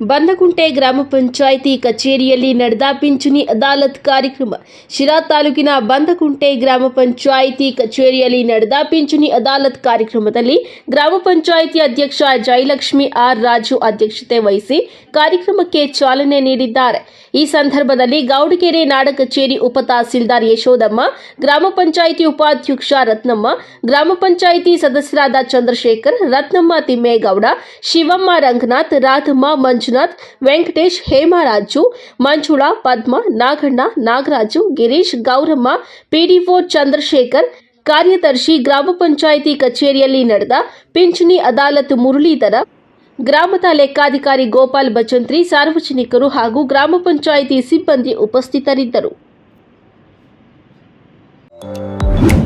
ಬಂದಗುಂಟೆ ಗ್ರಾಮ ಪಂಚಾಯಿತಿ ಕಚೇರಿಯಲ್ಲಿ ನಡೆದ ಪಿಂಚಣಿ ಅದಾಲತ್ ಕಾರ್ಯಕ್ರಮ. ಶಿರಾ ತಾಲೂಕಿನ ಬಂದಗುಂಟೆ ಗ್ರಾಮ ಪಂಚಾಯಿತಿ ಕಚೇರಿಯಲ್ಲಿ ನಡೆದ ಪಿಂಚಣಿ ಅದಾಲತ್ ಕಾರ್ಯಕ್ರಮದಲ್ಲಿ ಗ್ರಾಮ ಪಂಚಾಯಿತಿ ಅಧ್ಯಕ್ಷ ಜಯಲಕ್ಷ್ಮಿ ಆರ್ ರಾಜು ಅಧ್ಯಕ್ಷತೆ ವಹಿಸಿ ಕಾರ್ಯಕ್ರಮಕ್ಕೆ ಚಾಲನೆ ನೀಡಿದ್ದಾರೆ. ಈ ಸಂದರ್ಭದಲ್ಲಿ ಗೌಡಗೆರೆ ನಾಡ ಕಚೇರಿ ಉಪ ತಹಸೀಲ್ದಾರ್ ಯಶೋದಮ್ಮ, ಗ್ರಾಮ ಪಂಚಾಯಿತಿ ಉಪಾಧ್ಯಕ್ಷ ರತ್ನಮ್ಮ, ಗ್ರಾಮ ಪಂಚಾಯಿತಿ ಸದಸ್ಯರಾದ ಚಂದ್ರಶೇಖರ್, ರತ್ನಮ್ಮ ತಿಮ್ಮೇಗೌಡ, ಶಿವಮ್ಮ ರಂಗನಾಥ್, ರಾಧಮ್ಮ ಮಂಜುನಾಥ್, ವೆಂಕಟೇಶ್ ಹೇಮರಾಜು, ಮಂಜುಳಾ, ಪದ್ಮ, ನಾಗಣ್ಣ, ನಾಗರಾಜು, ಗಿರೀಶ್, ಗೌರಮ್ಮ, ಪಿಡಿಒ ಚಂದ್ರಶೇಖರ್, ಕಾರ್ಯದರ್ಶಿ ಗ್ರಾಮ ಪಂಚಾಯಿತಿ ಕಚೇರಿಯಲ್ಲಿ ನಡೆದ ಪಿಂಚಣಿ ಅದಾಲತ್ ಮುರಳೀಧರ ಗ್ರಾಮದ ಲೆಕ್ಕಾಧಿಕಾರಿ ಗೋಪಾಲ್ ಬಚಂತ್ರಿ ಸಾರ್ವಜನಿಕರು ಹಾಗೂ ಗ್ರಾಮ ಪಂಚಾಯಿತಿ ಸಿಬ್ಬಂದಿ ಉಪಸ್ಥಿತರಿದ್ದರು.